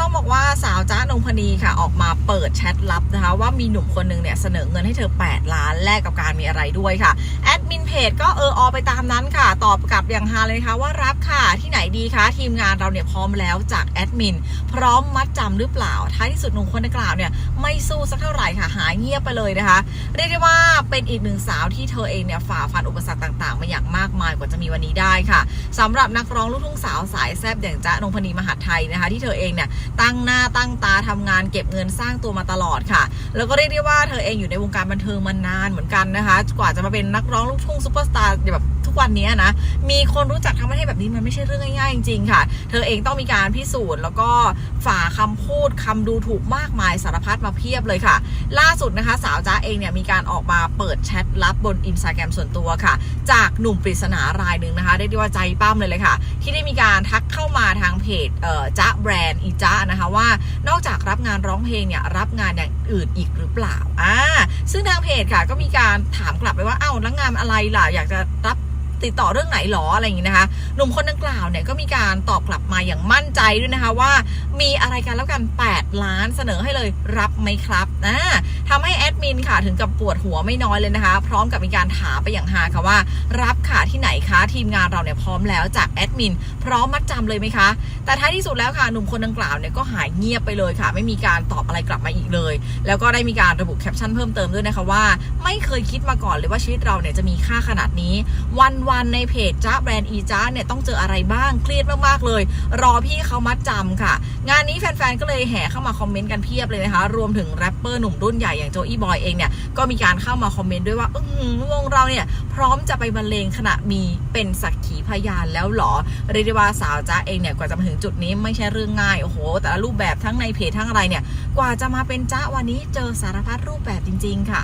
ต้องบอกว่าสาวจ้า นงพนีค่ะออกมาเปิดแชทลับนะคะ ว่ามีหนุ่มคนหนึงเนี่ยเสนอเงินให้เธอ 8 ล้านแลกกับการมีอะไรด้วยค่ะ แอดมินเพจก็เอออไปตามนั้นค่ะ ตอบกลับอย่างฮาเลยนะคะว่ารับค่ะที่ไหนดีคะทีมงานเราเนี่ยพร้อมแล้วจากแอดมินพร้อมมัดจำหรือเปล่า ท้ายที่สุดหนุ่มคนดังกล่าวเนี่ยไม่สู้สักเท่าไหร่ค่ะหายเงียบไปเลยนะคะ เรียกได้ว่าเป็นอีกหนึ่งสาวที่เธอเองเนี่ยฝ่าฟันอุปสรรคต่างๆ มาอย่างมากมายกว่าจะมีวันนี้ได้ค่ะสำหรับนักร้องลูกทุ่งสาวสายแซบอย่างจ๊ะนงพนีมหาไทยนะคะ ที่เธอเองเนี่ยตั้งหน้าตั้งตาทำงานเก็บเงินสร้างตัวมาตลอดค่ะ แล้วก็เรียกได้ว่าเธอเองอยู่ในวงการบันเทิงมานานเหมือนกันนะคะ กว่าจะมาเป็นนักร้องลูกทุ่งซูเปอร์สตาร์แบบทุกวันนี้นะ มีคนรู้จักทั้งประเทศแบบนี้มันไม่ใช่เรื่องง่ายๆจริงๆค่ะ เธอเองต้องมีการพิสูจน์ แล้วก็ฝ่าคำพูดคำดูถูกมากมายสารพัดมาเพียบเลยค่ะ ล่าสุดนะคะสาวจ้าเองเนี่ยมีการออกมาเปิดแชทลับบนอินสตาแกรมส่วนตัวค่ะ จากหนุ่มปริศนารายหนึ่งนะคะเรียกได้ว่าใจปั้มเลยเลยค่ะ ที่ได้มีการทักเข้ามาทางเพจเอ่อจ้าแบรนด์อีจ้านะคะว่า อกจากรับงานร้องเพลงเนี่ยรับงานอย่างอื่นอีกหรือเปล่าอ่าซึ่งทางเพจค่ะก็มีการถามกลับไปว่าเอ้าแล้วงานอะไรล่ะอยากจะรับติดต่อเรื่องไหนหรออะไรอย่างนี้นะคะหนุ่มคนดังกล่าวเนี่ยก็มีการตอบกลับมาอย่างมั่นใจด้วยนะคะว่า มีอะไรกันแล้วกัน 8 ล้านเสนอให้เลยรับไหมครับนะ ทำให้แอดมินค่ะถึงกับปวดหัวไม่น้อยเลยนะคะ พร้อมกับมีการถามไปอย่างฮาค่ะว่า รับค่ะที่ไหนคะทีมงานเราเนี่ยพร้อมแล้วจากแอดมินพร้อมมัดจำเลยไหมคะ แต่ท้ายที่สุดแล้วค่ะหนุ่มคนดังกล่าวเนี่ยก็หายเงียบไปเลยค่ะ ไม่มีการตอบอะไรกลับมาอีกเลย แล้วก็ได้มีการระบุแคปชั่นเพิ่มเติมด้วยนะคะว่า ไม่เคยคิดมาก่อนเลยว่าชีวิตเราเนี่ยจะมีค่าขนาดนี้ วันๆในเพจจ้าแบรนด์อีจ้าเนี่ยต้องเจออะไรบ้างเครียดมากๆเลย รอพี่เขามัดจำค่ะ งานนี้แฟนๆก็เลยแห่เข้ามาคอมเมนต์กันเพียบเลยนะคะ รวมถึงแรปเปอร์หนุ่มรุ่นใหญ่อย่างโจอี้บอยเองเนี่ยก็มีการเข้ามาคอมเมนต์ด้วยว่าอืวงเราเนี่ยพร้อมจะไปบรรเลงขณะมีเป็นสักขีพยานแล้วหรอเรียกว่าสาวจ้าเองเนี่ยกว่าจะมาถึงจุดนี้ไม่ใช่เรื่องง่ายโอ้โหแต่ละรูปแบบทั้งในเพจทั้งอะไรเนี่ยกว่าจะมาเป็นจ้าวันนี้เจอสารพัดรูปแบบจริง ๆ ค่ะ